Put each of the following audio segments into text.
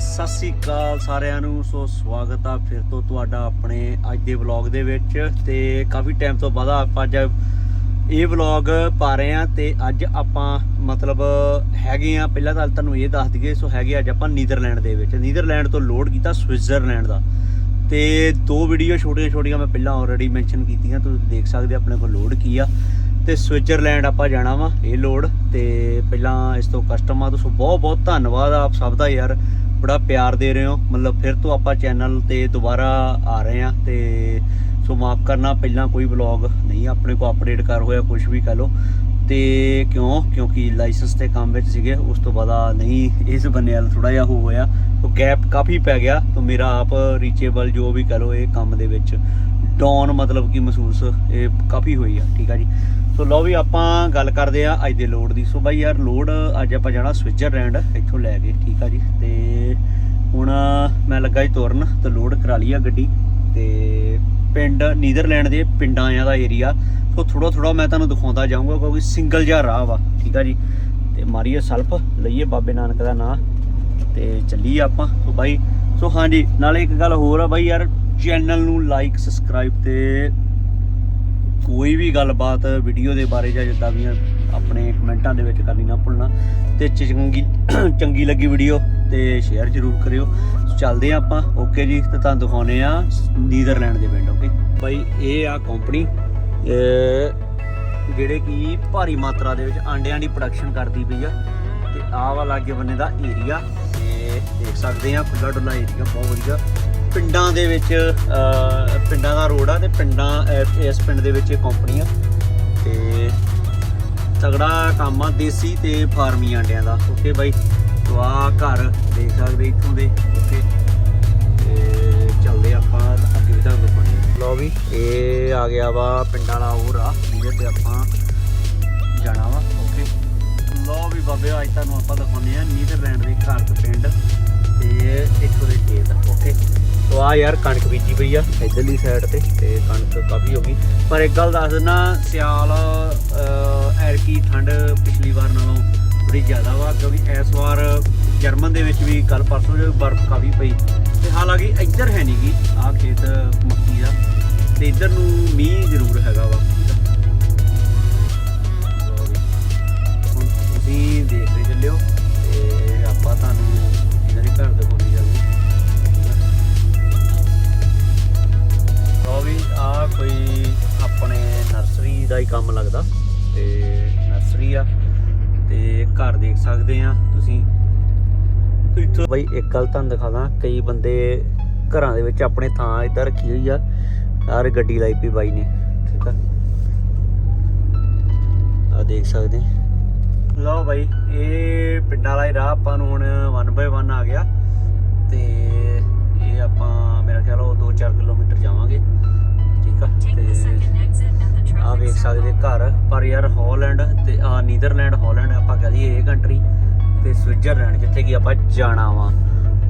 ਸਤਿ ਸ੍ਰੀ ਅਕਾਲ ਸਾਰਿਆਂ ਨੂੰ। ਸੋ ਸਵਾਗਤ ਆ ਫਿਰ ਤੋਂ ਤੁਹਾਡਾ ਆਪਣੇ ਅੱਜ ਦੇ ਵਲੌਗ ਦੇ ਵਿੱਚ। ਤੇ ਕਾਫੀ ਟਾਈਮ ਤੋਂ ਬਾਅਦ ਆਪਾਂ ਅੱਜ ਇਹ ਵਲੌਗ ਪਾ ਰਹੇ ਆ ਤੇ ਅੱਜ ਆਪਾਂ ਮਤਲਬ ਹੈਗੇ ਆ ਪਹਿਲਾਂ ਤਾਂ ਤੁਹਾਨੂੰ ਇਹ ਦੱਸ ਦਈਏ, ਸੋ ਹੈਗੇ ਅੱਜ ਆਪਾਂ ਨੀਦਰਲੈਂਡ ਦੇ ਵਿੱਚ। ਨੀਦਰਲੈਂਡ ਤੋਂ ਲੋਡ ਕੀਤਾ ਸਵਿਟਜ਼ਰਲੈਂਡ ਦਾ। ਤੇ ਦੋ ਵੀਡੀਓ ਛੋਟੀਆਂ ਛੋਟੀਆਂ ਮੈਂ ਪਹਿਲਾਂ ਆਲਰੇਡੀ ਮੈਂਸ਼ਨ ਕੀਤੀਆਂ, ਤੁਸੀਂ ਦੇਖ ਸਕਦੇ ਹੋ ਆਪਣੇ ਕੋਲ ਲੋਡ ਕੀ ਆ। ਤੇ ਸਵਿਟਜ਼ਰਲੈਂਡ ਆਪਾਂ ਜਾਣਾ ਵਾ, ਇਹ ਲੋਡ ਤੇ ਪਹਿਲਾਂ ਇਸ ਤੋਂ ਕਸਟਮਰ ਤੋਂ ਸੋ ਬਹੁਤ ਬਹੁਤ ਧੰਨਵਾਦ ਆਪ ਸਭ ਦਾ ਯਾਰ। ਬੜਾ ਪਿਆਰ ਦੇ ਰਹੇ ਹੋ। ਮਤਲਬ ਫਿਰ ਤੋਂ ਆਪਾਂ ਚੈਨਲ ਤੇ ਦੁਬਾਰਾ ਆ ਰਹੇ ਆ ਤੇ ਸੋ ਮਾਫ ਕਰਨਾ, ਪਹਿਲਾਂ ਕੋਈ ਵਲੌਗ ਨਹੀਂ, ਆਪਣੇ ਕੋ ਅਪਡੇਟ ਕਰ ਹੋਇਆ ਕੁਝ ਵੀ ਕਹ ਲੋ ਤੇ ਕਿਉਂ? ਕਿਉਂਕਿ ਲਾਇਸੈਂਸ ਤੇ ਕੰਮ ਵਿੱਚ ਸੀਗੇ, ਉਸ ਤੋਂ ਬਾਅਦ ਨਹੀਂ, ਇਸ ਬੰਨੇ ਵਾਲ ਥੋੜਾ ਜਿਹਾ ਹੋ ਹੋਇਆ। ਤੋ ਗੈਪ ਕਾਫੀ ਪੈ ਗਿਆ, ਤਾਂ ਮੇਰਾ ਆਪ ਰੀਚੇਬਲ ਜੋ ਵੀ ਕਹ ਲੋ ਇਹ ਕੰਮ ਦੇ ਵਿੱਚ ਡਾਊਨ ਮਤਲਬ ਕਿ ਮਹਿਸੂਸ, ਇਹ ਕਾਫੀ ਹੋਈ ਆ, ਠੀਕ ਆ ਜੀ। ਸੋ ਲਓ ਵੀ ਆਪਾਂ ਗੱਲ ਕਰਦੇ ਆ ਅੱਜ ਦੇ ਲੋਡ ਦੀ। ਸੋ ਬਾਈ ਯਾਰ ਲੋਡ ਅੱਜ ਆਪਾਂ ਜਾਣਾ ਸਵਿਟਜ਼ਰਲੈਂਡ, ਇੱਥੋਂ ਲੈ ਕੇ, ਠੀਕ ਆ ਜੀ? ਤੇ ਹੁਣ ਮੈਂ ਲੱਗਾ ਜੀ ਤੁਰਨ, ਤੇ ਲੋਡ ਕਰਾ ਲਈ ਆ ਗੱਡੀ। ਤੇ ਪਿੰਡ, ਨੀਦਰਲੈਂਡ ਦੇ ਪਿੰਡਾਂ ਆ ਦਾ ਏਰੀਆ। ਸੋ ਥੋੜਾ ਥੋੜਾ ਮੈਂ ਤੁਹਾਨੂੰ ਦਿਖਾਉਂਦਾ ਜਾਊਂਗਾ, ਕਿਉਂਕਿ ਸਿੰਗਲ ਜਿਹਾ ਰਾਹ ਵਾ, ਠੀਕ ਆ ਜੀ? ਤੇ ਮਾਰੀਏ ਸਲਫ, ਲਈਏ ਬਾਬੇ ਨਾਨਕ ਦਾ ਨਾਂ, ਤੇ ਚੱਲੀਏ ਆਪਾਂ। ਸੋ ਬਾਈ, ਸੋ ਹਾਂਜੀ, ਨਾਲੇ ਇੱਕ ਗੱਲ ਹੋਰ ਆ ਬਾਈ ਯਾਰ, ਚੈਨਲ ਨੂੰ ਲਾਈਕ ਸਬਸਕ੍ਰਾਈਬ ਤੇ ਕੋਈ ਵੀ ਗੱਲਬਾਤ ਵੀਡੀਓ ਦੇ ਬਾਰੇ ਜਾਂ ਜਿੱਦਾਂ ਵੀ ਆਪਣੇ ਕਮੈਂਟਾਂ ਦੇ ਵਿੱਚ ਕਰਨੀ ਨਾ ਭੁੱਲਣਾ। ਤੇ ਚੰਗੀ ਚੰਗੀ ਲੱਗੀ ਵੀਡੀਓ ਤੇ ਸ਼ੇਅਰ ਜ਼ਰੂਰ ਕਰਿਓ। ਚੱਲਦੇ ਆ ਆਪਾਂ ਓਕੇ ਜੀ? ਤੇ ਤੁਹਾਨੂੰ ਦਿਖਾਉਨੇ ਆ ਨੀਦਰਲੈਂਡ ਦੇ ਪਿੰਡ ਓਕੇ ਬਾਈ, ਇਹ ਆ ਕੰਪਨੀ ਜਿਹੜੇ ਕਿ ਭਾਰੀ ਮਾਤਰਾ ਦੇ ਵਿੱਚ ਆਂਡਿਆਂ ਦੀ ਪ੍ਰੋਡਕਸ਼ਨ ਕਰਦੀ ਪਈ ਆ। ਤੇ ਆਹ ਵਾਲਾ ਅੱਗੇ ਬੰਨੇ ਦਾ ਏਰੀਆ ਤੇ ਦੇਖ ਸਕਦੇ ਆ ਖੁੱਲਾ ਡੁੱਲਾ ਏਰੀਆ ਬਹੁਤ ਵਧੀਆ। ਪਿੰਡਾਂ ਦੇ ਵਿੱਚ ਪਿੰਡਾਂ ਦਾ ਰੋਡ ਆ ਤੇ ਪਿੰਡਾਂ ਇਸ ਪਿੰਡ ਦੇ ਵਿੱਚ ਇਹ ਕੰਪਨੀ ਆ ਤੇ ਤਗੜਾ ਕੰਮ ਆ ਦੇਸੀ ਤੇ ਫਾਰਮੀ ਆਂਡਿਆਂ ਦਾ। ਓਕੇ ਬਾਈ, ਤੋ ਆ ਘਰ ਦੇਖ ਸਕਦੇ ਇੱਥੋਂ ਦੇ। ਓਕੇ ਤੇ ਚੱਲਦੇ ਆਪਾਂ ਅੱਗੇ ਵੀ ਤੁਹਾਨੂੰ ਦਿਖਾਉਣੇ ਲਓ ਵੀ, ਇਹ ਆ ਗਿਆ ਵਾ ਪਿੰਡਾਂ ਵਾਲਾ ਹੋਰ ਆ ਜਿਹਦੇ ਤੇ ਆਪਾਂ ਜਾਣਾ ਵਾ। ਓਕੇ ਲਓ ਵੀ ਬਾਬੇ, ਅੱਜ ਤੁਹਾਨੂੰ ਆਪਾਂ ਦਿਖਾਉਂਦੇ ਆ ਨੀਦਰਲੈਂਡ ਦੇ ਘਰ ਤੇ ਪਿੰਡ ਤੇ ਇੱਥੋਂ ਦੇ ਖੇਤ ਓਕੇ ਤੋ ਆ ਯਾਰ ਕਣਕ ਬੀਜੀ ਪਈ ਆ ਇਧਰਲੀ ਸਾਈਡ ਤੇ ਤੇ ਕਣਕ ਕਾਫੀ ਹੋ ਗਈ। ਪਰ ਇੱਕ ਗੱਲ ਦੱਸ ਦਿੰਦਾ ਸਿਆਲ ਐਰਕੀ ਠੰਡ ਪਿਛਲੀ ਵਾਰ ਨਾਲੋਂ ਥੋੜੀ ਜ਼ਿਆਦਾ ਵਾ, ਕਿਉਂਕਿ ਇਸ ਵਾਰ ਜਰਮਨ ਦੇ ਵਿੱਚ ਵੀ ਕੱਲ ਪਰਸੋਂ ਜੋ ਬਰਫ਼ ਕਾਫੀ ਪਈ। ਤੇ ਹਾਲਾਂਕਿ ਇੱਧਰ ਹੈ ਨਹੀਂ ਨਹੀਂਗੀ ਆ ਖੇਤ ਮੱਕੀ ਦਾ। ਤੇ ਇੱਧਰ ਨੂੰ ਮੀਂਹ ਜ਼ਰੂਰ ਹੈਗਾ ਵਾ। ਲਓ ਹੁਣ ਤੁਸੀਂ ਦੇਖਦੇ ਚੱਲਿਓ ਤੇ ਆਪਾਂ ਤੁਹਾਨੂੰ ਇਹਨਾਂ ਦੇ ਘਰ ਦੇ ਕੋਲ ਲਓ ਵੀ ਆ ਕੋਈ ਆਪਣੇ ਨਰਸਰੀ ਦਾ ਹੀ ਕੰਮ ਲੱਗਦਾ ਤੇ ਨਰਸਰੀ ਆ ਤੇ ਘਰ ਦੇਖ ਸਕਦੇ ਆ ਤੁਸੀਂ। ਇੱਥੋਂ ਬਈ ਇੱਕ ਗੱਲ ਤੁਹਾਨੂੰ ਦਿਖਾਦਾ ਕਈ ਬੰਦੇ ਘਰਾਂ ਦੇ ਵਿੱਚ ਆਪਣੇ ਥਾਂ ਇਦਾਂ ਰੱਖੀ ਹੋਈ ਆ ਯਾਰ ਗੱਡੀ ਲਾਈ ਪਈ ਬਾਈ ਨੇ, ਠੀਕ ਆ। ਆ ਦੇਖ ਸਕਦੇ ਲਓ ਬਾਈ, ਇਹ ਪਿੰਡਾਂ ਵਾਲਾ ਹੀ ਰਾਹ, ਆਪਾਂ ਨੂੰ ਹੁਣ 1 ਬਾਈ 1 ਆ ਗਿਆ ਤੇ ਇਹ ਆਪਾਂ, ਮੇਰਾ ਖਿਆਲ ਉਹ 2-4 ਕਿਲੋਮੀਟਰ ਜਾਵਾਂਗੇ। ਤੇ ਆ ਵੇਖ ਸਕਦੇ ਘਰ। ਪਰ ਯਾਰ ਹਾਲੈਂਡ ਤੇ ਆ ਨੀਦਰਲੈਂਡ ਹਾਲੈਂਡ ਆਪਾਂ ਕਹ ਲਈਏ ਇਹ ਕੰਟਰੀ ਤੇ ਸਵਿਟਜ਼ਰਲੈਂਡ ਜਿੱਥੇ ਕਿ ਆਪਾਂ ਜਾਣਾ ਵਾ।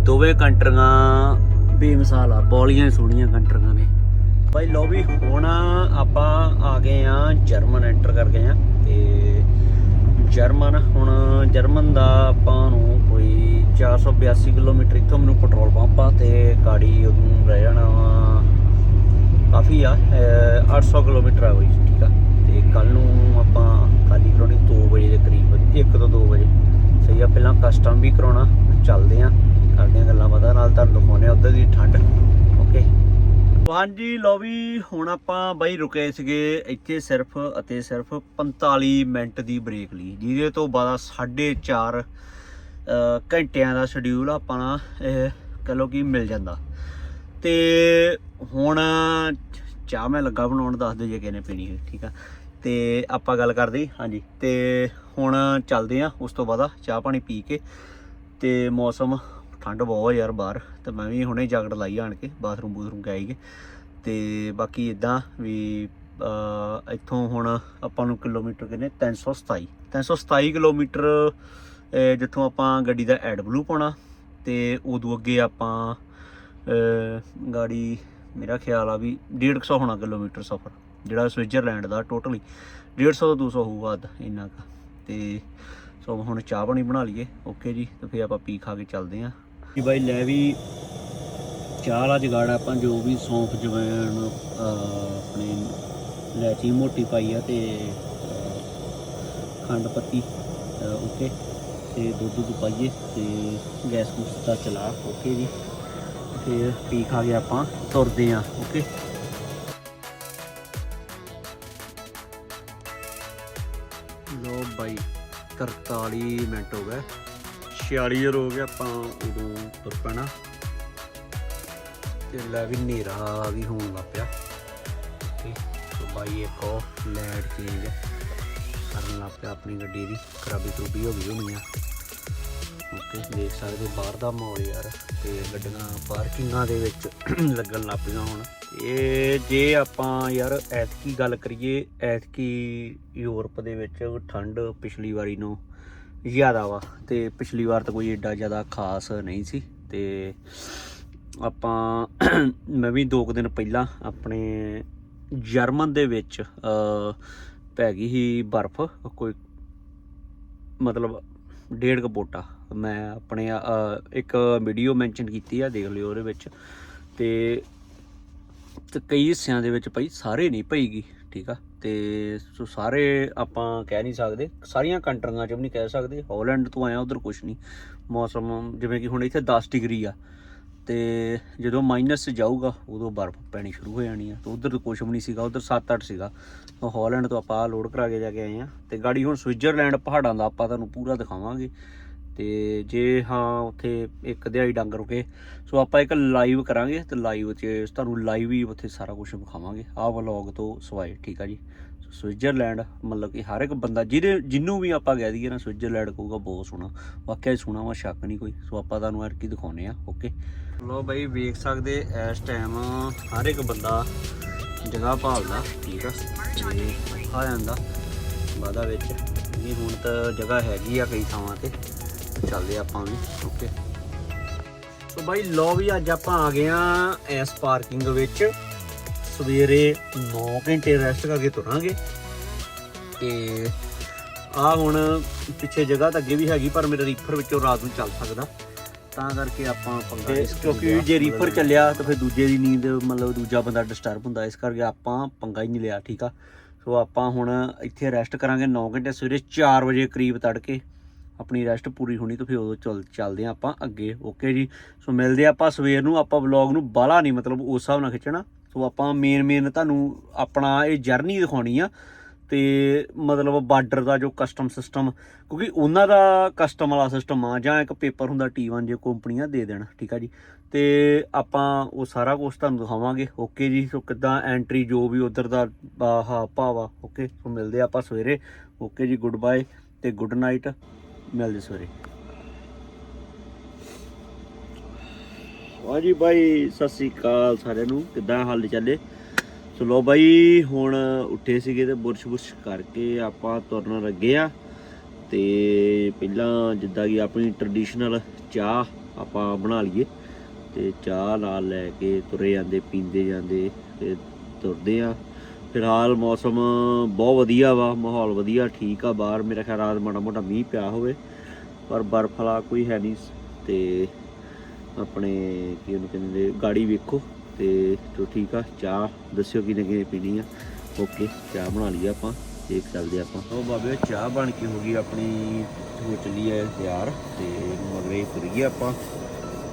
ਦੋਵੇਂ ਕੰਟਰੀਆਂ ਬੇਮਿਸਾਲ ਆ ਬੋਲੀਆਂ ਸੋਹਣੀਆਂ ਕੰਟਰੀਆਂ ਨੇ। ਭਾਈ ਲੋ ਵੀ ਹੁਣ ਆਪਾਂ ਆ ਗਏ ਆ ਜਰਮਨ ਐਂਟਰ ਕਰ ਗਏ ਆ ਤੇ ਜਰਮਨ ਹੁਣ ਜਰਮਨ ਦਾ ਆਪਾਂ ਨੂੰ ਕੋਈ 482 ਕਿਲੋਮੀਟਰ ਇੱਥੋਂ ਮੈਨੂੰ ਪੈਟਰੋਲ ਪੰਪ ਆ ਤੇ ਗਾੜੀ ਉਦੋਂ ਰਹਿ ਜਾਣਾ ਵਾ। ਕਾਫੀ ਆ, ਅਹ 800 ਕਿਲੋਮੀਟਰ ਆ ਬਈ, ਠੀਕ ਆ। ਤੇ ਕੱਲ ਨੂੰ ਆਪਾਂ ਖਾਲੀ ਕਰਾਉਣੀ 2 ਵਜੇ ਦੇ ਕਰੀਬ 1 ਤੋਂ 2 ਵਜੇ। ਸਹੀ ਆ, ਪਹਿਲਾਂ ਕਸਟਮ ਵੀ ਕਰਾਉਣਾ, ਚੱਲਦੇ ਆ, ਕਰਦੇ ਆ ਗੱਲਾਂ ਬਾਤਾਂ, ਨਾਲ ਤੁਹਾਨੂੰ ਦਿਖਾਉਣੇ ਆ ਉੱਧਰ ਦੀ ਠੰਡ ਓਕੇ ਹਾਂਜੀ ਲੋ ਵੀ, ਹੁਣ ਆਪਾਂ ਬਾਈ ਰੁਕੇ ਸੀਗੇ ਇੱਥੇ ਸਿਰਫ ਅਤੇ ਸਿਰਫ 45 ਮਿੰਟ ਦੀ ਬ੍ਰੇਕ ਲਈ, ਜਿਹਦੇ ਤੋਂ ਬਾਅਦ 4.5 ਘੰਟਿਆਂ ਦਾ ਸ਼ਡਿਊਲ ਆਪਾਂ ਨਾ ਕਹ ਲਓ ਕਿ ਮਿਲ ਜਾਂਦਾ। ਤੇ ਹੁਣ ਚਾਹ ਮੈਂ ਲੱਗਾ ਬਣਾਉਣ, ਦੱਸ ਦਿਓ ਜੇ ਕਿਸੇ ਨੇ ਪੀਣੀ ਹੈ ਠੀਕ ਆ। ਤੇ ਆਪਾਂ ਗੱਲ ਕਰਦੇ ਹਾਂਜੀ। ਤੇ ਹੁਣ ਚੱਲਦੇ ਆ ਉਸ ਤੋਂ ਬਾਅਦ ਚਾਹ ਪਾਣੀ ਪੀ ਕੇ, ਤੇ ਮੌਸਮ ਠੰਡ ਬਹੁਤ ਯਾਰ ਬਾਹਰ, ਤੇ ਮੈਂ ਵੀ ਹੁਣੇ ਜੈਕਟ ਲਾਈ ਆਣ ਕੇ, ਬਾਥਰੂਮ ਬੂਥਰੂਮ ਗਏ ਸੀਗੇ। ਤੇ ਬਾਕੀ ਇਦਾਂ ਵੀ ਇੱਥੋਂ ਹੁਣ ਆਪਾਂ ਨੂੰ ਕਿਲੋਮੀਟਰ ਕਿੰਨੇ 327 327 ਕਿਲੋਮੀਟਰ ਜਿੱਥੋਂ ਆਪਾਂ ਗੱਡੀ ਦਾ ਐਡ ਬਲੂ ਪਾਉਣਾ, ਤੇ ਉਦੋਂ ਅੱਗੇ ਆਪਾਂ ਗਾੜੀ ਮੇਰਾ ਖਿਆਲ ਆ ਵੀ 150 ਹੋਣਾ ਕਿਲੋਮੀਟਰ ਸਫ਼ਰ, ਜਿਹੜਾ ਸਵਿਟਜ਼ਰਲੈਂਡ ਦਾ ਟੋਟਲੀ। 150 ਤੋਂ 200 ਹੋਊਗਾ ਅੱਧ, ਇੰਨਾ ਕੁ। ਤੇ ਸੋ ਹੁਣ ਚਾਹ ਪਾਣੀ ਬਣਾ ਲਈਏ, ਓਕੇ ਜੀ, ਤੇ ਫਿਰ ਆਪਾਂ ਪੀ ਖਾ ਕੇ ਚੱਲਦੇ ਆਂ। ਕਿ ਬਾਈ ਲੈ ਵੀ ਚਾਹ ਵਾਲਾ ਜਗਾੜ ਆਪਾਂ ਜੋ ਵੀ ਸੌਂਫ, ਜਵੈਣ ਆਪਣੇ ਲੈਚੀ ਮੋਟੀ ਪਾਈ ਆ ਤੇ ਖੰਡ ਪੱਤੀ ਓਕੇ ਤੇ ਦੁੱਧ ਦੁੱਧ ਪਾਈਏ ਤੇ ਗੈਸ ਗੂਸ ਦਾ ਚਲਾ, ਓਕੇ ਜੀ। ਫਿਰ ਪੀ ਖਾ ਕੇ ਆਪਾਂ ਤੁਰਦੇ ਆ ਓਕੇ ਲੋ ਬਾਈ 43 ਮਿੰਟ ਹੋ ਗਏ। 46 ਜਰ ਹੋ ਗਏ ਆਪਾਂ ਉਦੋਂ ਤੁਰ ਪੈਣਾ। ਤੇ ਲੈ ਵੀ ਹਨੇਰਾ ਵੀ ਹੋਣ ਲੱਗ ਪਿਆ। ਓਕੇ ਸੋ ਬਾਈ ਇੱਕ ਉਹ ਲੈਟ ਚੇਂਜ ਕਰਨ ਲੱਗ ਪਿਆ ਆਪਣੀ ਗੱਡੀ ਦੀ ਖਰਾਬੀ ਖਰੂਬੀ ਹੋ ਗਈ ਹੋਣੀ ਆ। ਓਕੇ ਦੇਖ ਸਕਦੇ ਹੋ ਬਾਹਰ ਦਾ ਮਾਹੌਲ ਯਾਰ ਤੇ ਗੱਡੀਆਂ ਪਾਰਕਿੰਗਾਂ ਦੇ ਵਿੱਚ ਲੱਗਣ ਲੱਗ ਪਈਆਂ ਹੁਣ। ਇਹ ਜੇ ਆਪਾਂ ਯਾਰ ਐਤਕੀ ਗੱਲ ਕਰੀਏ, ਐਤਕੀ ਯੂਰਪ ਦੇ ਵਿੱਚ ਠੰਡ ਪਿਛਲੀ ਵਾਰੀ ਨੂੰ ਜ਼ਿਆਦਾ ਵਾ ਤੇ ਪਿਛਲੀ ਵਾਰ ਤਾਂ ਕੋਈ ਏਡਾ ਜ਼ਿਆਦਾ ਖਾਸ ਨਹੀਂ ਸੀ ਤੇ ਆਪਾਂ ਮੈਂ ਵੀ ਦੋ ਕੁ ਦਿਨ ਪਹਿਲਾਂ ਆਪਣੇ ਜਰਮਨ ਦੇ ਵਿੱਚ ਪੈ ਗਈ ਸੀ ਬਰਫ਼, ਕੋਈ ਮਤਲਬ ਡੇਢ ਕਪੋਟਾ ਮੈਂ ਆਪਣੇ ਇੱਕ ਵੀਡੀਓ ਮੈਂਸ਼ਨ ਕੀਤੀ ਆ, ਦੇਖ ਲਿਓ ਉਹਦੇ ਵਿੱਚ। ਤੇ ਕਈ ਹਿੱਸਿਆਂ ਦੇ ਵਿੱਚ ਭਾਈ ਸਾਰੇ ਨਹੀਂ ਪਈਗੀ ਠੀਕ ਆ? ਤੇ ਸੋ ਸਾਰੇ ਆਪਾਂ ਕਹਿ ਨਹੀਂ ਸਕਦੇ। ਸਾਰੀਆਂ ਕੰਟਰੀਆਂ 'ਚ ਵੀ ਨਹੀਂ ਕਹਿ ਸਕਦੇ। ਹਾਲੈਂਡ ਤੋਂ ਆਇਆ, ਉਧਰ ਕੁਝ ਨਹੀਂ। ਮੌਸਮ, ਜਿਵੇਂ ਕਿ ਹੁਣ ਇੱਥੇ 10 ਡਿਗਰੀ ਆ। ਤੇ ਜਦੋਂ ਮਾਈਨਸ 'ਚ ਜਾਊਗਾ, ਉਦੋਂ ਬਰਫ਼ ਪੈਣੀ ਸ਼ੁਰੂ ਹੋ ਜਾਣੀ ਆ। ਤੇ ਉਧਰ ਤਾਂ ਕੁਝ ਵੀ ਨਹੀਂ ਸੀਗਾ, ਉਧਰ 7-8 ਸੀਗਾ। ਤਾਂ ਹਾਲੈਂਡ ਤੋਂ ਆਪਾਂ ਲੋਡ ਕਰਾ ਕੇ ਜਾ ਕੇ ਆਏ ਆ। ਤੇ ਗਾੜੀ ਹੁਣ ਸਵਿਟਜ਼ਰਲੈਂਡ ਪਹਾੜਾਂ ਦਾ ਆਪਾਂ ਤੁਹਾਨੂੰ ਪੂਰਾ ਦਿਖਾਵਾਂਗੇ। ਤੇ ਜੇ ਹਾਂ, ਉੱਥੇ ਇੱਕ ਦਿਹਾੜੀ ਡੰਗ ਰੁਕੇ, ਸੋ ਆਪਾਂ ਇੱਕ ਲਾਈਵ ਕਰਾਂਗੇ ਤੇ ਲਾਈਵ 'ਚ ਤੁਹਾਨੂੰ ਲਾਈਵ ਹੀ ਉੱਥੇ ਸਾਰਾ ਕੁਝ ਵਿਖਾਵਾਂਗੇ। ਆਹ ਵਲੌਗ ਤੋਂ ਸਵਾਏ, ਠੀਕ ਆ ਜੀ? ਸੋ ਸਵਿਟਜ਼ਰਲੈਂਡ ਮਤਲਬ ਕਿ ਹਰ ਇੱਕ ਬੰਦਾ, ਜਿਹਦੇ ਜਿੰਨੂੰ ਵੀ ਆਪਾਂ ਕਹਿ ਦਈਏ ਨਾ, ਸਵਿਟਜ਼ਰਲੈਂਡ ਕਹੂਗਾ ਬਹੁਤ ਸੋਹਣਾ। ਵਾਕਿਆ ਹੀ ਸੋਹਣਾ ਵਾ, ਸ਼ੱਕ ਨਹੀਂ ਕੋਈ। ਸੋ ਆਪਾਂ ਤੁਹਾਨੂੰ ਐਰ ਕੀ ਦਿਖਾਉਨੇ ਆ ਓਕੇ ਲੋ ਬਾਈ, ਵੇਖ ਸਕਦੇ ਇਸ ਟਾਈਮ ਹਰ ਇੱਕ ਬੰਦਾ ਜਗ੍ਹਾ ਭਾਲਦਾ, ਠੀਕ ਆ? ਤੇ ਆ ਜਾਂਦਾ ਬਾਦਾ ਵਿੱਚ। ਇਹ ਹੁਣ ਤਾਂ ਜਗ੍ਹਾ ਹੈਗੀ ਆ ਕਈ ਥਾਵਾਂ ਤੇ। ਚੱਲਦੇ ਆਪਾਂ ਵੀ ਓਕੇ ਸੋ ਬਾਈ ਲੋ ਵੀ ਅੱਜ ਆਪਾਂ ਆ ਗਏ ਆ ਇਸ ਪਾਰਕਿੰਗ ਵਿੱਚ। ਸਵੇਰੇ 9 ਘੰਟੇ ਰੈਸਟ ਕਰਕੇ ਤੁਰਾਂਗੇ। ਤੇ ਆ ਹੁਣ ਪਿੱਛੇ ਜਗ੍ਹਾ ਤਾਂ ਅੱਗੇ ਵੀ ਹੈਗੀ, ਪਰ ਮੇਰਾ ਰੀਫਰ ਵਿੱਚੋਂ ਰਾਤ ਨੂੰ ਚੱਲ ਸਕਦਾ। ਤਾਂ ਕਰਕੇ ਆਪਾਂ ਪੰਗਾ ਇਸ ਕਿਉਂਕਿ ਜੇ ਰੀਫਰ ਚੱਲਿਆ ਤਾਂ ਫਿਰ ਦੂਜੇ ਦੀ ਨੀਂਦ ਮਤਲਬ ਦੂਜਾ ਬੰਦਾ ਡਿਸਟਰਬ ਹੁੰਦਾ ਇਸ ਕਰਕੇ ਆਪਾਂ ਪੰਗਾ ਹੀ ਨਹੀਂ ਲਿਆ ਠੀਕ ਆ? ਸੋ ਆਪਾਂ ਹੁਣ ਇੱਥੇ ਰੈਸਟ ਕਰਾਂਗੇ 9 ਘੰਟੇ ਸਵੇਰੇ 4 ਵਜੇ ਕਰੀਬ ਤੜਕੇ ਆਪਣੀ ਰੈਸਟ ਪੂਰੀ ਹੋਣੀ ਤਾਂ ਫਿਰ ਉਦੋਂ ਚੱਲ ਚੱਲਦੇ ਆ ਆਪਾਂ ਅੱਗੇ ਓਕੇ ਜੀ? ਸੋ ਮਿਲਦੇ ਆ ਆਪਾਂ ਸਵੇਰ ਨੂੰ ਆਪਾਂ ਵਲੌਗ ਨੂੰ ਬਾਹਲਾ ਨਹੀਂ ਮਤਲਬ ਉਸ ਹਿਸਾਬ ਨਾਲ ਖਿੱਚਣਾ। ਸੋ ਆਪਾਂ ਮੇਨ ਮੇਨ ਤੁਹਾਨੂੰ ਆਪਣਾ ਇਹ ਜਰਨੀ ਦਿਖਾਉਣੀ ਆ। ਤੇ ਮਤਲਬ ਬਾਰਡਰ ਦਾ ਜੋ ਕਸਟਮ ਸਿਸਟਮ ਕਿਉਂਕਿ ਉਹਨਾਂ ਦਾ ਕਸਟਮ ਵਾਲਾ ਸਿਸਟਮ ਆ, ਜਾਂ ਇੱਕ ਪੇਪਰ ਹੁੰਦਾ T1 ਜੇ ਕੰਪਨੀਆਂ ਦੇ ਦੇਣ, ਠੀਕ ਆ ਜੀ। ਤੇ ਆਪਾਂ ਉਹ ਸਾਰਾ ਕੁਝ ਤੁਹਾਨੂੰ ਦਿਖਾਵਾਂਗੇ ਓਕੇ ਜੀ? ਸੋ ਕਿੱਦਾਂ ਐਂਟਰੀ ਜੋ ਵੀ ਉਧਰ ਦਾ, ਆਹ ਭਾਵਾ ਓਕੇ ਸੋ ਮਿਲਦੇ ਆਪਾਂ ਸਵੇਰੇ ਓਕੇ ਜੀ ਗੁੱਡ ਬਾਏ ਤੇ ਗੁੱਡ ਨਾਈਟ ਮਿਲਦੇ ਸਵੇਰੇ। ਹਾਂਜੀ ਬਾਈ, ਸਤਿ ਸ੍ਰੀ ਅਕਾਲ ਸਾਰਿਆਂ ਨੂੰ, ਕਿੱਦਾਂ ਹਾਲ ਚੱਲੇ ਸੋ ਲੋ ਬਾਈ, ਹੁਣ ਉੱਠੇ ਸੀਗੇ ਤੇ ਬੁਰਸ਼ ਬੁਰਸ਼ ਕਰਕੇ ਆਪਾਂ ਤੁਰਨ ਲੱਗੇ ਆ। ਤੇ ਪਹਿਲਾਂ ਜਿੱਦਾਂ ਕਿ ਆਪਣੀ ਟ੍ਰੈਡੀਸ਼ਨਲ ਚਾਹ ਆਪਾਂ ਬਣਾ ਲਈਏ। ਤੇ ਚਾਹ ਨਾਲ ਲੈ ਕੇ ਤੁਰੇ ਜਾਂਦੇ, ਪੀਂਦੇ ਜਾਂਦੇ ਤੇ ਤੁਰਦੇ ਆ। ਫਿਲਹਾਲ ਮੌਸਮ ਬਹੁਤ ਵਧੀਆ ਵਾ, ਮਾਹੌਲ ਵਧੀਆ, ਠੀਕ ਆ ਬਾਹਰ। ਮੇਰਾ ਖਿਆਲ ਰਾਤ ਮਾੜਾ ਮੋਟਾ ਮੀਂਹ ਪਿਆ ਹੋਵੇ, ਪਰ ਬਰਫ਼ ਵਾਲਾ ਕੋਈ ਹੈ ਨਹੀਂ। ਤੇ ਆਪਣੇ ਕੀ ਉਹਨੂੰ ਕਹਿੰਦੇ, ਗਾੜੀ ਵੇਖੋ। ਤੇ ਚਲੋ ਠੀਕ ਆ, ਚਾਹ ਦੱਸਿਓ ਕਿਨੇ ਕਿਨੇ ਪੀਣੀ ਆ। ਓਕੇ ਚਾਹ ਬਣਾ ਲਈ ਆਪਾਂ, ਦੇਖ ਸਕਦੇ ਆਪਾਂ। ਉਹ ਬਾਬੇ, ਚਾਹ ਬਣ ਕੇ ਹੋ ਗਈ ਆਪਣੀ, ਹੋ ਚੱਲੀ ਹੈ ਤਿਆਰ, ਤੇ ਮਗਰੇ ਤੁਰ ਗਏ ਆਪਾਂ।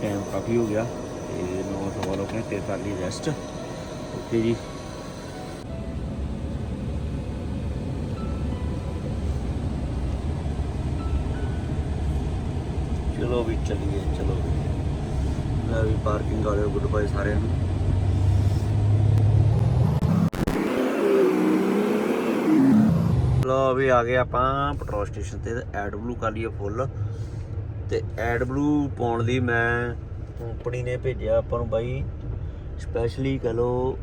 ਟਾਈਮ ਕਾਫੀ ਹੋ ਗਿਆ, ਤੇ 9 ਸਵਾ ਲੋਕ ਨੇ ਤੇ ਕਰ ਲਈ ਰੈਸਟ ਓਕੇ ਜੀ। ਚਲੋ ਵੀ ਚੱਲੀਏ, ਚਲੋ ਲੈ ਵੀ ਪਾਰਕਿੰਗ ਵਾਲਿਓ ਗੁੱਡ ਬਾਏ ਸਾਰਿਆਂ ਨੂੰ। ਲੋ ਵੀ ਆ ਗਏ ਆਪਾਂ ਪੈਟਰੋਲ ਸਟੇਸ਼ਨ ਤੇ ਐਡ ਬਲੂ ਕਰ ਲਈਏ ਫੁੱਲ ਤੇ ਐਡ ਬਲੂ ਪਾਉਣ ਲਈ ਮੈਂ ਕੰਪਨੀ ਨੇ ਭੇਜਿਆ ਆਪਾਂ ਨੂੰ ਬਾਈ ਸਪੈਸ਼ਲੀ ਕਹ ਲੋ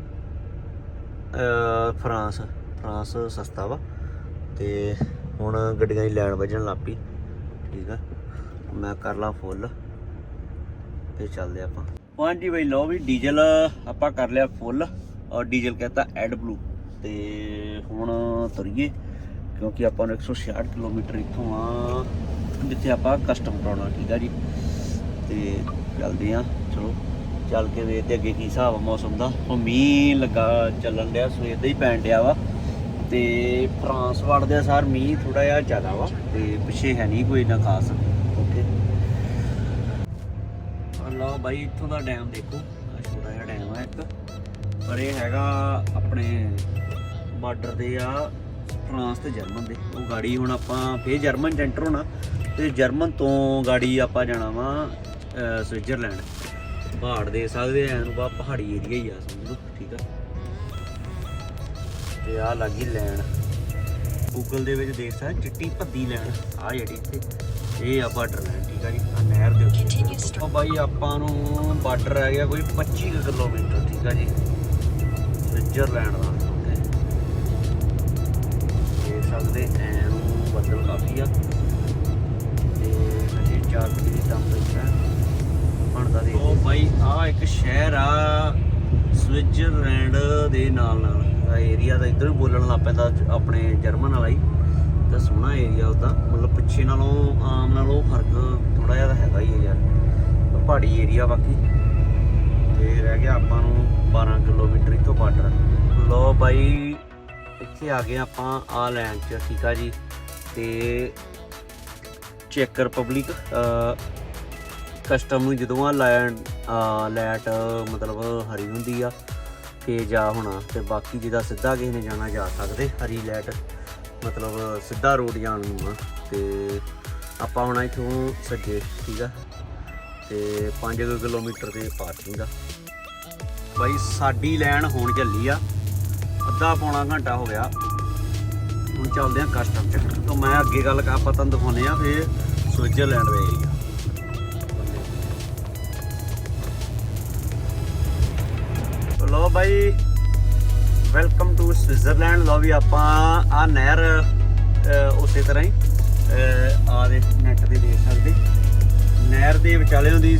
ਫਰਾਂਸ। ਫਰਾਂਸ ਸਸਤਾ ਵਾ। ਤੇ ਹੁਣ ਗੱਡੀਆਂ ਦੀ ਲੈਣ ਵੱਜਣ ਲੱਗ ਪਈ। ਠੀਕ ਆ। ਮੈਂ ਕਰ ਲਾਂ ਫੁੱਲ ਤੇ ਚੱਲਦੇ ਆਪਾਂ। ਹਾਂਜੀ ਬਈ ਲਓ ਵੀ ਡੀਜ਼ਲ ਆਪਾਂ ਕਰ ਲਿਆ ਫੁੱਲ ਔਰ ਡੀਜ਼ਲ ਕਹਤਾ ਐਡ ਬਲੂ ਤੇ ਹੁਣ ਤੁਰੀਏ, ਕਿਉਂਕਿ ਆਪਾਂ ਨੂੰ 166 ਕਿਲੋਮੀਟਰ ਇੱਥੋਂ ਆ, ਜਿੱਥੇ ਆਪਾਂ ਕਸਟਮ ਕਰਾਉਣਾ, ਠੀਕ ਆ ਜੀ? ਤੇ ਚੱਲਦੇ ਆ ਚਲੋ। ਚੱਲ ਕੇ ਵੇਖਦੇ ਅੱਗੇ ਕੀ ਹਿਸਾਬ ਆ ਮੌਸਮ ਦਾ। ਉਹ ਮੀਂਹ ਲੱਗਾ, ਚੱਲਣ ਡਿਆ, ਸਵੇਰ ਦਾ ਹੀ ਪੈਣ ਡਿਆ ਵਾ। ਤੇ ਫਰਾਂਸ ਵੜਦੇ ਆ ਸਾਰ ਮੀਂਹ ਥੋੜਾ ਜਿਹਾ ਜ਼ਿਆਦਾ ਵਾ, ਤੇ ਪਿੱਛੇ ਹੈ ਨਹੀਂ ਕੋਈ ਨਾ ਖਾਸ ਓਕੇ ਲਓ ਬਾਈ, ਇੱਥੋਂ ਦਾ ਡੈਮ ਦੇਖੋ। ਆਹ ਛੋਟਾ ਜਿਹਾ ਡੈਮ ਆ ਇੱਕ। ਪਰ ਇਹ ਹੈਗਾ ਆਪਣੇ ਬਾਰਡਰ ਦੇ ਆ ਫਰਾਂਸ ਤੇ ਜਰਮਨ ਦੇ। ਉਹ ਗਾੜੀ ਹੁਣ ਆਪਾਂ ਫੇਰ ਜਰਮਨ ਚ ਐਂਟਰ ਹੋਣਾ ਤੇ ਜਰਮਨ ਤੋਂ ਗਾੜੀ ਆਪਾਂ ਜਾਣਾ ਵਾ ਸਵਿਟਜ਼ਰਲੈਂਡ ਪਹਾੜ ਦੇ ਸਕਦੇ ਆ ਨੂੰ ਬਾ ਪਹਾੜੀ ਏਰੀਆ ਹੀ ਆ ਸਮਝ ਲਓ ਠੀਕ ਆ। ਤੇ ਆ ਲੱਗੀ ਲੈਣ ਗੂਗਲ ਦੇ ਵਿੱਚ ਦੇਖ ਸਕਦੇ ਚਿੱਟੀ ਭੱਦੀ ਲੈਣ ਆ ਜਿਹੜੀ ਇੱਥੇ ਇਹ ਆ ਬਾਰਡਰ ਠੀਕ ਆ ਜੀ? ਆ ਨਹਿਰ ਦੇ ਉੱਤੇ। ਉਹ ਬਾਈ ਆਪਾਂ ਨੂੰ ਬਾਰਡਰ ਆ ਗਿਆ ਕੋਈ 25 ਕੁ ਕਿਲੋਮੀਟਰ ਠੀਕ ਆ ਜੀ? ਸਵਿਟਜ਼ਰਲੈਂਡ ਦਾ ਦੇਖ ਸਕਦੇ ਐ ਨੂੰ ਬੱਦਲ ਕਾਫੀ ਆ। ਤੇ ਹਜੇ 4 ਡਿਗਰੀ ਟੈਂਪਰੇਚਰ ਹੈ। ਬਣਦਾ ਦੇ ਉਹ ਬਾਈ ਆ ਇੱਕ ਸ਼ਹਿਰ ਆ ਸਵਿਟਜ਼ਰਲੈਂਡ ਦੇ ਨਾਲ ਨਾਲ ਏਰੀਆ ਦਾ ਇੱਧਰ ਵੀ ਬੋਲਣ ਲੱਗ ਪੈਂਦਾ ਆਪਣੇ ਜਰਮਨ ਵਾਲਾ ਹੀ। ਸੋਹਣਾ ਏਰੀਆ ਉਹਦਾ ਮਤਲਬ ਪਿੱਛੇ ਨਾਲੋਂ, ਆਮ ਨਾਲੋਂ ਫ਼ਰਕ ਥੋੜਾ ਜਿਹਾ ਹੈਗਾ ਹੀ ਹੈ ਯਾਰ। ਪਹਾੜੀ ਏਰੀਆ ਬਾਕੀ। ਤੇ ਰਹਿ ਗਿਆ ਆਪਾਂ ਨੂੰ 12 ਕਿਲੋਮੀਟਰ ਇੱਥੋਂ ਬਾਰਡਰ। ਲੋ ਬਾਈ, ਇੱਥੇ ਆ ਗਏ ਆਪਾਂ ਆ ਲੈਂਡ ਚ, ਠੀਕ ਆ ਜੀ। ਤੇ ਚੈੱਕ ਰਿਪਬਲਿਕ ਕਸਟਮ ਨੂੰ ਜਦੋਂ ਆ ਲੈਂਡ ਲੈਟ ਮਤਲਬ ਹਰੀ ਹੁੰਦੀ ਆ, ਤੇ ਜਾ ਹੋਣਾ। ਤੇ ਬਾਕੀ ਜਿਹਦਾ ਸਿੱਧਾ ਕਿਸੇ ਨੇ ਜਾਣਾ, ਜਾ ਸਕਦੇ, ਹਰੀ ਲੈਟ ਮਤਲਬ ਸਿੱਧਾ ਰੋਡ ਜਾਣ ਨੂੰ ਆ ਤੇ ਆਪਾਂ ਹੁਣ ਇੱਥੋਂ ਸੱਜੇ, ਠੀਕ ਆ? ਤੇ 5 ਕਿਲੋਮੀਟਰ 'ਤੇ ਪਾਰਕਿੰਗ ਆ। ਬਾਈ, ਸਾਡੀ ਲੈਣ ਹੋਣ ਚੱਲੀ ਆ। ਅੱਧਾ ਪੌਣਾ ਘੰਟਾ ਹੋ ਗਿਆ। ਹੁਣ ਚੱਲਦੇ ਆ ਕਸਟਮ ਚ ਤੋਂ ਮੈਂ ਅੱਗੇ ਗੱਲ ਕਰ ਆਪਾਂ ਤੁਹਾਨੂੰ ਦਿਖਾਉਨੇ ਆ ਫੇਰ ਸਵਿਟਜ਼ਰਲੈਂਡ ਦਾ ਏਰੀਆ ਲੋ ਬਾਈ ਵੈਲਕਮ ਟੂ ਸਵਿਟਜ਼ਰਲੈਂਡ ਲਓ ਵੀ ਆਪਾਂ ਆ ਨਹਿਰ ਉਸੇ ਤਰ੍ਹਾਂ ਹੀ ਆ ਦੇ ਨੈਟ ਤੇ ਦੇਖ ਸਕਦੇ। ਨਹਿਰ ਦੇ ਵਿਚਾਲਿਓਂ ਦੀ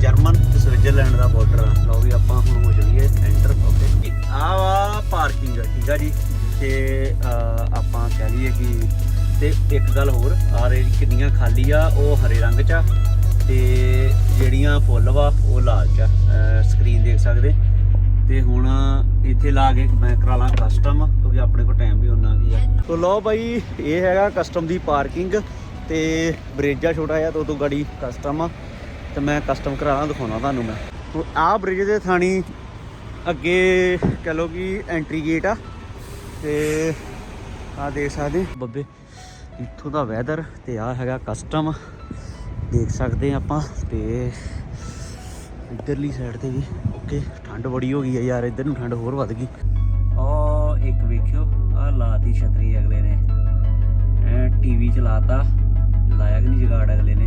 ਜਰਮਨ ਤੇ ਸਵਿਟਜ਼ਰਲੈਂਡ ਦਾ ਬਾਰਡਰ ਆ। ਲਓ ਵੀ ਆਪਾਂ ਹੁਣ ਹੋ ਚਲੀਏ ਸੈਂਟਰ ਓਕੇ ਆ ਵਾ ਪਾਰਕਿੰਗ ਆ, ਠੀਕ ਆ ਜੀ। ਤੇ ਆਪਾਂ ਕਹਿ ਲਈਏ ਕਿ, ਤੇ ਇੱਕ ਗੱਲ ਹੋਰ ਆ ਰੇ ਕਿੰਨੀਆਂ ਖਾਲੀ ਆ, ਉਹ ਹਰੇ ਰੰਗ ਚ ਆ। ਤੇ ਜਿਹੜੀਆਂ ਫੁੱਲ ਵਾ, ਉਹ ਲਾਲ ਚ ਸਕਰੀਨ ਦੇਖ ਸਕਦੇ। ਤੇ ਹੁਣ ਇੱਥੇ ਲਾ ਕੇ ਮੈਂ ਕਰਾ ਲਾਂ ਕਸਟਮ ਕਿਉਂਕਿ ਆਪਣੇ ਕੋਲ ਟਾਈਮ ਵੀ ਉਹਨਾਂ ਕੀ ਆ। ਤੋ ਲਓ ਬਾਈ, ਇਹ ਹੈਗਾ ਕਸਟਮ ਦੀ ਪਾਰਕਿੰਗ ਤੇ ਬ੍ਰਿਜ ਆ ਛੋਟਾ ਜਿਹਾ, ਤੋਂ ਤੋਂ ਗਾੜੀ ਕਸਟਮ ਆ। ਤੇ ਮੈਂ ਕਸਟਮ ਕਰਾ ਲਾਂ, ਦਿਖਾਉਣਾ ਤੁਹਾਨੂੰ ਮੈਂ। ਹੁਣ ਆਹ ਬ੍ਰਿਜ ਦੇ ਥਾਣੀ ਅੱਗੇ ਕਹ ਲਓ ਕਿ ਐਂਟਰੀ ਗੇਟ ਆ। ਤੇ ਆ ਦੇਖ ਸਕਦੇ ਬੱਬੇ, ਇੱਥੋਂ ਦਾ ਵੈਦਰ ਤੇ ਆ ਹੈਗਾ ਕਸਟਮ ਦੇਖ ਸਕਦੇ ਆ ਆਪਾਂ। ਤੇ ਇੱਧਰਲੀ ਸਾਈਡ ਤੇ ਵੀ ਓਕੇ, ਠੰਡ ਬੜੀ ਹੋ ਗਈ ਹੈ ਯਾਰ, ਇੱਧਰ ਨੂੰ ਠੰਡ ਹੋਰ ਵੱਧ ਗਈ। ਆ, ਇੱਕ ਵੇਖਿਓ, ਆ ਲਾਤੀ ਛਤਰੀ ਅਗਲੇ ਨੇ। ਟੀਵੀ ਚਲਾਤਾ, ਲਾਇਆ ਕਿ ਨਹੀਂ ਜਗਾੜ ਅਗਲੇ ਨੇ।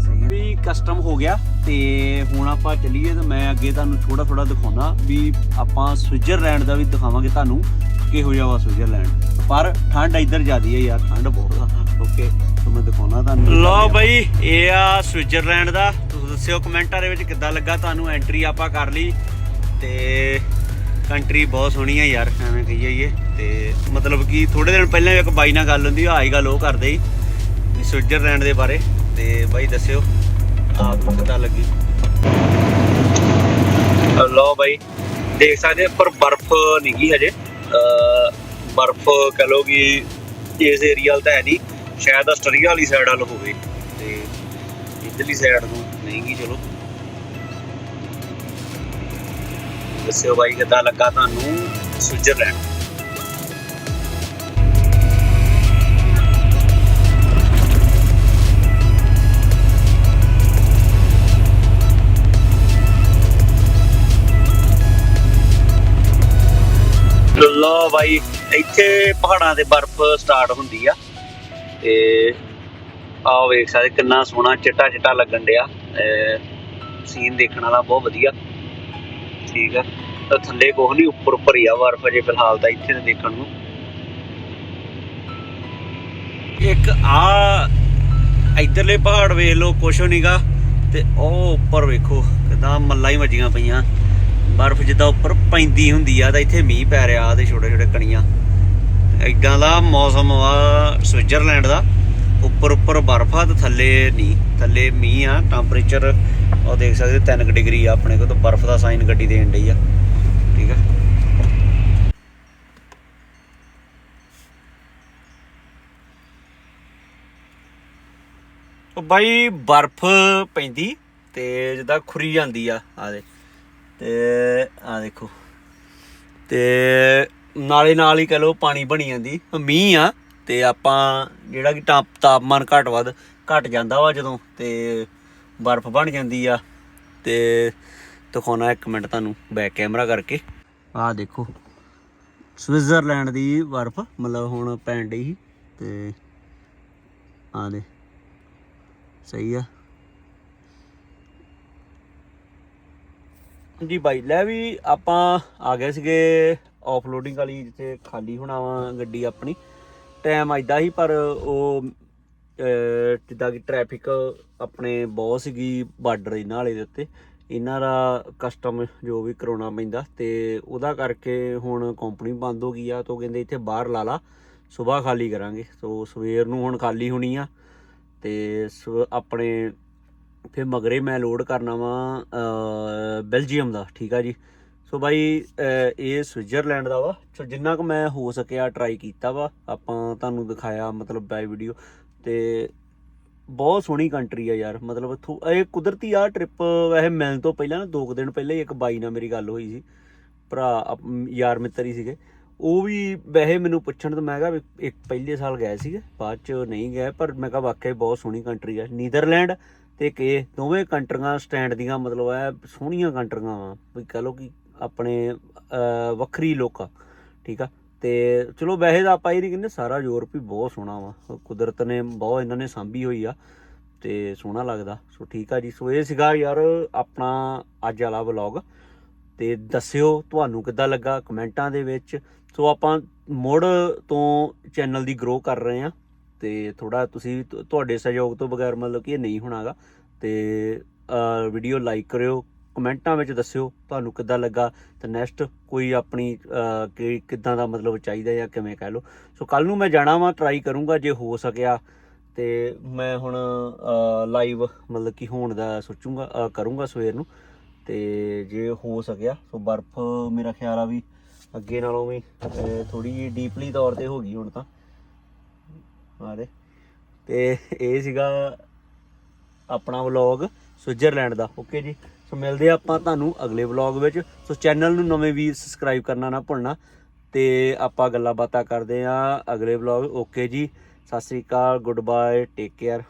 ਸਹੀ ਹੈ ਵੀ ਕਸਟਮ ਹੋ ਗਿਆ, ਤੇ ਹੁਣ ਆਪਾਂ ਚੱਲੀਏ ਤੇ ਮੈਂ ਅੱਗੇ ਤੁਹਾਨੂੰ ਥੋੜਾ ਥੋੜਾ ਦਿਖਾਉਣਾ ਵੀ ਆਪਾਂ ਸਵਿਟਜ਼ਰਲੈਂਡ ਦਾ ਵੀ ਦਿਖਾਵਾਂਗੇ ਤੁਹਾਨੂੰ, ਕਿਹੋ ਜਿਹਾ ਵਾ ਸਵਿਟਜ਼ਰਲੈਂਡ ਪਰ ਠੰਡ ਇੱਧਰ ਜ਼ਿਆਦੀ ਹੈ ਯਾਰ, ਠੰਡ ਬਹੁਤ ਆ। ਓਕੇ, ਤਾਂ ਮੈਂ ਦਿਖਾਉਣਾ ਤੁਹਾਨੂੰ। ਲਓ ਬਾਈ, ਇਹ ਆ ਸਵਿਟਜ਼ਰਲੈਂਡ ਦਾ ਦੱਸਿਓ ਕਮੈਂਟਾਂ ਦੇ ਵਿੱਚ ਕਿੱਦਾਂ ਲੱਗਾ ਤੁਹਾਨੂੰ ਐਂਟਰੀ ਆਪਾਂ ਕਰ ਲਈ ਤੇ ਕੰਟਰੀ ਬਹੁਤ ਸੋਹਣੀ ਹੈ ਯਾਰ, ਐਵੇਂ ਕਹੀਏ ਇਹ ਤੇ ਮਤਲਬ ਕਿ ਥੋੜੇ ਦਿਨ ਪਹਿਲਾਂ ਇੱਕ ਬਾਈ ਨਾਲ ਗੱਲ ਹੁੰਦੀ ਆਈ ਗੱਲ ਉਹ ਕਰਦੇ ਸੀ ਸਵਿਟਜ਼ਰਲੈਂਡ ਦੇ ਬਾਰੇ ਤੇ ਬਾਈ ਦੱਸਿਓ ਆਪ ਨੂੰ ਕਿੱਦਾਂ ਲੱਗੀ। ਲਓ ਬਾਈ, ਦੇਖ ਸਕਦੇ ਪਰ ਬਰਫ਼ ਨਹੀਂ ਨਹੀਂਗੀ ਹਜੇ। ਬਰਫ਼ ਕਹ ਲਓ ਕਿ ਇਸ ਏਰੀਆ ਵਾਲ ਤਾਂ ਹੈ ਨਹੀਂ, ਸ਼ਾਇਦ ਆਸਟਰੀਆ ਵਾਲੀ ਸਾਈਡ ਵੱਲ ਹੋਵੇ ਤੇ ਇਧਰਲੀ ਸਾਈਡ ਨੂੰ ਨਹੀਂਗੀ ਚਲੋ। ਦੱਸਿਓ ਬਾਈ, ਕਿੱਦਾਂ ਲੱਗਾ ਤੁਹਾਨੂੰ ਸਵਿਟਜ਼ਰਲੈਂਡ? ਲੋ ਬਾਈ, ਇੱਥੇ ਪਹਾੜਾਂ ਤੇ ਬਰਫ਼ ਸਟਾਰਟ ਹੁੰਦੀ ਆ। ਤੇ ਆਹ ਵੇਖ ਸਕਦੇ ਕਿੰਨਾ ਸੋਹਣਾ ਚਿੱਟਾ ਚਿੱਟਾ ਲੱਗਣ ਡਿਆ। ਸੀਨ ਦੇਖਣ ਵਾਲਾ ਬਹੁਤ ਵਧੀਆ। ਠੀਕ ਆ। ਤਾਂ ਥੱਲੇ ਕੁਛ ਨਹੀਂ ਉੱਪਰ ਉੱਪਰ ਹੀ ਆ ਬਰਫ਼ ਜੇ ਫਿਲਹਾਲ ਤਾਂ ਇੱਥੇ ਦੇਖਣ ਨੂੰ। ਇੱਕ ਆ ਇਧਰਲੇ ਪਹਾੜ ਵੇਖ ਲਓ, ਕੁਛ ਨਹੀਂਗਾ ਤੇ ਉਹ ਉੱਪਰ ਵੇਖੋ, ਕਿਦਾਂ ਮੱਲਾਂ ਹੀ ਵੱਜੀਆਂ ਪਈਆਂ। ਬਰਫ਼ ਜਿੱਦਾਂ ਉੱਪਰ ਪੈਂਦੀ ਹੁੰਦੀ ਆ, ਤਾਂ ਇੱਥੇ ਮੀਂਹ ਪੈ ਰਿਹਾ ਤੇ ਛੋਟੇ ਛੋਟੇ ਕਣੀਆਂ। ਇਦਾਂ ਦਾ ਮੌਸਮ ਆ ਸਵਿਟਜ਼ਰਲੈਂਡ ਦਾ। ਉੱਪਰ ਉੱਪਰ ਬਰਫ਼ ਆ ਤੇ ਥੱਲੇ ਨਹੀਂ, ਥੱਲੇ ਮੀਂਹ ਆ ਟੈਂਪਰੇਚਰ ਉਹ ਦੇਖ ਸਕਦੇ 3 ਡਿਗਰੀ ਆ ਆਪਣੇ ਕੋਲ ਤਾਂ ਬਰਫ਼ ਦਾ ਸਾਈਨ ਗੱਡੀ ਦੇਣ ਡਈ ਆ, ਠੀਕ ਆ? ਉਹ ਬਾਈ ਬਰਫ਼ ਪੈਂਦੀ ਤੇ ਜਿੱਦਾਂ ਖੁਰੀ ਜਾਂਦੀ ਆ ਆ ਦੇ ਤੇ ਆ ਦੇਖੋ, ਤੇ ਨਾਲੇ ਨਾਲ ਹੀ ਕਹ ਲੋ ਪਾਣੀ ਬਣੀ ਜਾਂਦੀ, ਮੀਂਹ ਆ ਤੇ ਆਪਾਂ ਜਿਹੜਾ ਕਿ ਤਾਪ- ਤਾਪਮਾਨ ਘੱਟ ਵੱਧ, ਘਟ ਜਾਂਦਾ ਵਾ ਜਦੋਂ ਤੇ ਬਰਫ਼ ਬਣ ਜਾਂਦੀ ਆ। ਤੇ ਦਿਖਾਉਣਾ ਇੱਕ ਮਿੰਟ ਤੁਹਾਨੂੰ ਬੈਕ ਕੈਮਰਾ ਕਰਕੇ। ਆਹ ਦੇਖੋ, ਸਵਿਟਜ਼ਰਲੈਂਡ ਦੀ ਬਰਫ਼ ਮਤਲਬ ਹੁਣ ਪੈਣ ਡਈ ਸੀ ਤੇ ਆ ਦੇ, ਸਹੀ ਆ। ਜੀ ਬਾਈ, ਲੈ ਵੀ ਆਪਾਂ ਆ ਗਏ ਸੀਗੇ ਆਫਲੋਡਿੰਗ ਵਾਲੀ ਜਿੱਥੇ ਖਾਲੀ ਹੋਣਾ ਵਾ ਗੱਡੀ ਆਪਣੀ। ਟਾਈਮ ਆਈਦਾ ਹੀ ਪਰ ਉਹ ਜਿੱਦਾਂ ਕਿ ਟ੍ਰੈਫਿਕ ਆਪਣੇ ਬਹੁਤ ਸੀਗੀ ਬਾਰਡਰ ਇਹਨਾਂ ਵਾਲੇ ਦੇ ਉੱਤੇ। ਇਹਨਾਂ ਦਾ ਕਸਟਮ ਜੋ ਵੀ ਕਰਾਉਣਾ ਪੈਂਦਾ ਤੇ ਉਹਦਾ ਕਰਕੇ ਹੁਣ ਕੰਪਨੀ ਬੰਦ ਹੋ ਗਈ ਆ, ਤੋਂ ਕਹਿੰਦੇ ਇੱਥੇ ਬਾਹਰ ਲਾ ਲਾ, ਸਵੇਰ ਖਾਲੀ ਕਰਾਂਗੇ। ਸੋ ਸਵੇਰ ਨੂੰ ਹੁਣ ਖਾਲੀ ਹੋਣੀ ਆ ਤੇ ਸਵ- ਆਪਣੇ ਫਿਰ ਮਗਰੇ ਮੈਂ ਲੋਡ ਕਰਨਾ ਵਾ ਬੈਲਜੀਅਮ ਦਾ, ਠੀਕ ਆ ਜੀ? ਸੋ ਬਾਈ ਇਹ ਸਵਿਟਜ਼ਰਲੈਂਡ ਦਾ ਵਾ। ਸੋ ਜਿੰਨਾ ਕੁ ਮੈਂ ਹੋ ਸਕਿਆ ਟਰਾਈ ਕੀਤਾ ਵਾ, ਆਪਾਂ ਤੁਹਾਨੂੰ ਦਿਖਾਇਆ ਮਤਲਬ ਬਾਈ ਵੀਡੀਓ ਤੇ ਬਹੁਤ ਸੋਹਣੀ ਕੰਟਰੀ ਆ ਯਾਰ, ਮਤਲਬ ਥੋ- ਇਹ ਕੁਦਰਤੀ ਆ ਟ੍ਰਿਪ ਵੈਸੇ ਮਿਲਣ ਤੋਂ ਪਹਿਲਾਂ ਨਾ, ਦੋ ਕੁ ਦਿਨ ਪਹਿਲਾਂ ਹੀ ਇੱਕ ਬਾਈ ਨਾਲ ਮੇਰੀ ਗੱਲ ਹੋਈ ਸੀ। ਭਰਾ, ਅਪ- ਯਾਰ ਮਿੱਤਰ ਹੀ ਸੀਗੇ। ਉਹ ਵੀ ਵੈਸੇ ਮੈਨੂੰ ਪੁੱਛਣ ਤੋਂ ਮੈਂ ਕਿਹਾ ਵੀ ਇੱਕ ਪਹਿਲੇ ਸਾਲ ਗਏ ਸੀਗੇ, ਬਾਅਦ ਚ ਨਹੀਂ ਗਏ, ਪਰ ਮੈਂ ਕਿਹਾ ਵਾਕਿਆ ਬਹੁਤ ਸੋਹਣੀ ਕੰਟਰੀ ਆ। ਨੀਦਰਲੈਂਡ ਤੇ ਕਿ ਦੋਵੇਂ ਕੰਟਰੀਆਂ, ਸਟੈਂਡ ਦੀਆਂ ਮਤਲਬ ਐ ਸੋਹਣੀਆਂ ਕੰਟਰੀਆਂ ਵਾ। ਵੀ ਕਹ ਲਓ ਕਿ ਆਪਣੇ ਵੱਖਰੀ ਲੋਕ ਆ, ਠੀਕ ਆ? ਤੇ ਚਲੋ ਵੈਸੇ ਤਾਂ ਆਪਾਂ ਇਹ ਨਹੀਂ ਕਹਿੰਦੇ ਸਾਰਾ ਯੂਰਪ ਹੀ ਬਹੁਤ ਸੋਹਣਾ ਵਾ। ਕੁਦਰਤ ਨੇ ਬਹੁਤ ਇਹਨਾਂ ਨੇ ਸਾਂਭੀ ਹੋਈ ਆ ਤੇ ਸੋਹਣਾ ਲੱਗਦਾ। ਸੋ ਠੀਕ ਆ ਜੀ। ਸੋ ਇਹ ਸੀਗਾ ਯਾਰ ਆਪਣਾ ਅੱਜ ਵਾਲਾ ਵਲੌਗ ਤੇ ਦੱਸਿਓ ਤੁਹਾਨੂੰ ਕਿੱਦਾਂ ਲੱਗਾ ਕਮੈਂਟਾਂ ਦੇ ਵਿੱਚ। ਸੋ ਆਪਾਂ ਮੁੜ ਤੋਂ ਚੈਨਲ ਦੀ ਗਰੋ ਕਰ ਰਹੇ ਆ। ਤੇ ਥੋੜਾ ਤੁਸੀਂ ਤੁਹਾਡੇ ਸਹਿਯੋਗ ਤੋਂ ਬਗੈਰ ਮਤਲਬ ਕਿ ਇਹ ਨਹੀਂ ਹੋਣਾਗਾ। ਤੇ ਵੀਡੀਓ ਲਾਈਕ ਕਰਿਓ ਕਮੈਂਟਾਂ ਵਿੱਚ ਦੱਸਿਓ ਤੁਹਾਨੂੰ ਕਿੱਦਾਂ ਲੱਗਾ, ਤੇ ਨੈਕਸਟ ਕੋਈ ਆਪਣੀ ਕਿ, ਕਿੱਦਾਂ ਦਾ ਮਤਲਬ ਚਾਹੀਦਾ ਜਾਂ ਕਿਵੇਂ ਕਹਿ ਲਓ। ਸੋ ਕੱਲ ਨੂੰ ਮੈਂ ਜਾਣਾ ਵਾਂ ਟਰਾਈ ਕਰੂੰਗਾ ਜੇ ਹੋ ਸਕਿਆ, ਤੇ ਮੈਂ ਹੁਣ ਲਾਈਵ ਮਤਲਬ ਕਿ ਹੋਣ ਦਾ ਸੋਚੂੰਗਾ ਕਰੂੰਗਾ ਸਵੇਰ ਨੂੰ, ਤੇ ਜੇ ਹੋ ਸਕਿਆ ਸੋ ਬਰਫ਼ ਮੇਰਾ ਖਿਆਲ ਆ ਵੀ ਅੱਗੇ ਨਾਲੋਂ ਵੀ ਥੋੜੀ ਜਿਹੀ ਡੀਪਲੀ ਤੌਰ ਤੇ ਹੋ ਗਈ ਹੁਣ ਤਾਂ। ਆਰੇ ਤੇ ਇਹ ਸੀਗਾ ਆਪਣਾ ਵਲੌਗ ਸਵਿਟਜ਼ਰਲੈਂਡ ਦਾ ਓਕੇ ਜੀ? ਸੋ ਮਿਲਦੇ ਆ ਆਪਾਂ ਤੁਹਾਨੂੰ ਅਗਲੇ ਵਲੌਗ ਵਿੱਚ। ਸੋ ਚੈਨਲ ਨੂੰ ਨਵੇਂ ਵੀਰ ਸਬਸਕ੍ਰਾਈਬ ਕਰਨਾ ਨਾ ਭੁੱਲਣਾ ਤੇ ਆਪਾਂ ਗੱਲਾਂ ਬਾਤਾਂ ਕਰਦੇ ਆ ਅਗਲੇ ਵਲੌਗ ਓਕੇ ਜੀ, ਸਤਿ ਸ੍ਰੀ ਅਕਾਲ ਗੁੱਡ ਬਾਏ ਟੇਕ ਕੇਅਰ